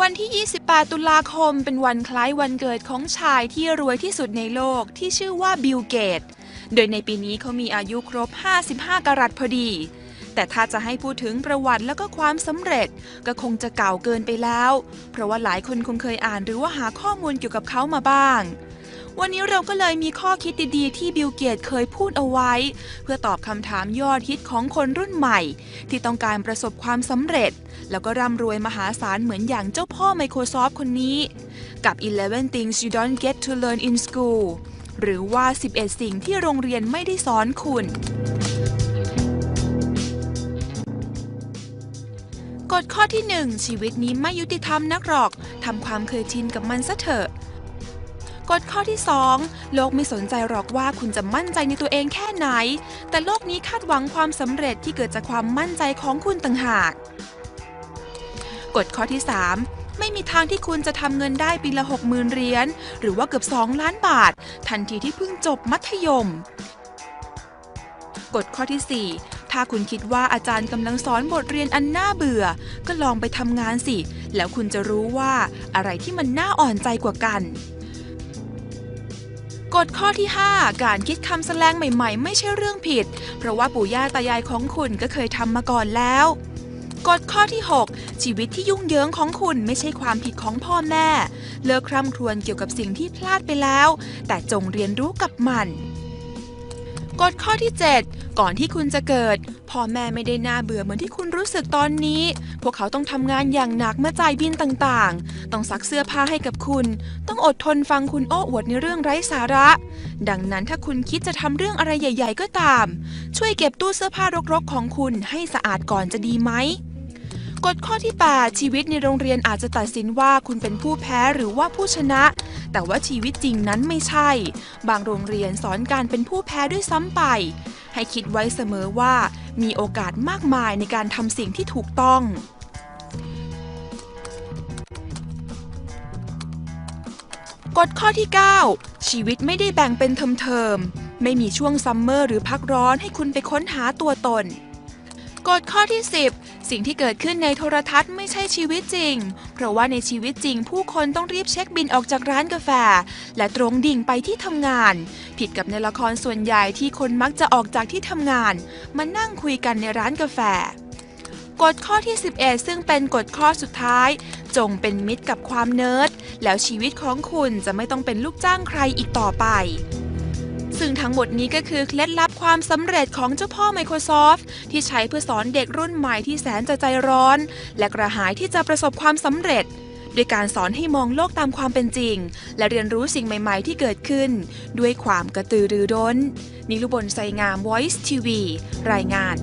วันที่ 28 ตุลาคม เป็นวันคล้ายวันเกิดของชายที่รวยที่สุดในโลกที่ชื่อว่าบิลเกต โดยในปีนี้เขามีอายุครบ 55 กรัตพอดี แต่ถ้าจะให้พูดถึงประวัติแล้วก็ความสำเร็จก็คงจะเก่าเกินไปแล้ว เพราะว่าหลายคนคงเคยอ่านหรือว่าหาข้อมูลเกี่ยวกับเขามาบ้าง วันนี้เราก็เลยมีข้อคิดดีๆ ที่บิลเกตเคยพูดเอาไว้ เพื่อตอบคำถามยอดฮิตของคนรุ่นใหม่ ที่ต้องการประสบความสำเร็จ แล้วก็ร่ำรวยมหาศาลเหมือนอย่างเจ้าพ่อ Microsoft คนนี้ กับ 11 things you don't get to learn in school หรือว่า 11 สิ่งที่โรงเรียนไม่ได้สอนคุณกฎข้อที่ 1 ชีวิตนี้ไม่ยุติธรรมนักหรอกทำความเคยชินกับมันซะเถอะ กฎข้อที่ 2 โลกไม่สนใจหรอกว่าคุณจะมั่นใจในตัวเองแค่ไหน แต่โลกนี้คาดหวังความสำเร็จที่เกิดจากความมั่นใจของคุณต่างหาก กฎข้อที่ 3 ไม่มีทางที่คุณจะทำเงินได้ปีละ 60,000เหรียญหรือว่าเกือบ 2 ล้านบาท ทันทีที่เพิ่งจบมัธยม กฎข้อที่ 4ถ้าคุณคิดว่าอาจารย์กำลังสอนบทเรียนอันน่าเบื่อ ก็ลองไปทำงานสิ แล้วคุณจะรู้ว่าอะไรที่มันน่าอ่อนใจกว่ากัน กฎข้อที่ 5 การคิดคำแสลงใหม่ๆ ไม่ใช่เรื่องผิด เพราะว่าปู่ย่าตายายของคุณก็เคยทำมาก่อนแล้วกฎข้อที่ 6 ชีวิตที่ยุ่งเหยิงของคุณไม่ใช่ความผิดของพ่อแม่ เลิกคร่ำครวญเกี่ยวกับสิ่งที่พลาดไปแล้ว แต่จงเรียนรู้กับมัน กฎข้อที่ 7 ก่อนที่คุณจะเกิดพ่อแม่ไม่ได้น่าเบื่อเหมือนที่คุณรู้สึกตอนนี้ พวกเขาต้องทำงานอย่างหนักมาจ่ายบินต่างๆ ต้องซักเสื้อผ้าให้กับคุณ ต้องอดทนฟังคุณโอ้อวดในเรื่องไร้สาระ ดังนั้นถ้าคุณคิดจะทำเรื่องอะไรใหญ่ ๆ ก็ตาม ช่วยเก็บตู้เสื้อผ้ารกๆของคุณให้สะอาดก่อนจะดีไหม กฎข้อที่ 8 ชีวิตในโรงเรียนอาจจะตัดสินว่าคุณเป็นผู้แพ้หรือว่าผู้ชนะ แต่ว่าชีวิตจริงนั้นไม่ใช่ บางโรงเรียนสอนการเป็นผู้แพ้ด้วยซ้ำไป ให้คิดไว้เสมอว่ามีโอกาสมากมายในการทำสิ่งที่ถูกต้องกฎข้อที่ 9 ชีวิตไม่ได้แบ่งเป็นเทอมๆไม่มีช่วงซัมเมอร์หรือพักร้อนให้คุณไปค้นหาตัวตน กฎข้อที่ 10 สิ่งที่เกิดขึ้นในโทรทัศน์ไม่ใช่ชีวิตจริง เพราะว่าในชีวิตจริง ผู้คนต้องรีบเช็คบินออกจากร้านกาแฟ และตรงดิ่งไปที่ทำงาน ผิดกับในละครส่วนใหญ่ที่คนมักจะออกจากที่ทำงาน มานั่งคุยกันในร้านกาแฟ กฎข้อที่ 11 ซึ่งเป็นกฎข้อสุดท้าย จงเป็นมิตรกับความเนิร์ดแล้วชีวิตของคุณจะไม่ต้องเป็นลูกจ้างใครอีกต่อไป ซึ่งทั้งหมดนี้ก็คือเคล็ดลับความสำเร็จของเจ้าพ่อ Microsoft ที่ใช้เพื่อสอนเด็กรุ่นใหม่ที่แสนจะใจร้อน และกระหายที่จะประสบความสำเร็จโดยการสอนให้มองโลกตามความเป็นจริง และเรียนรู้สิ่งใหม่ ๆ ที่เกิดขึ้น ด้วยความกระตือรือร้น นิรุบลไซงาม Voice TV รายงาน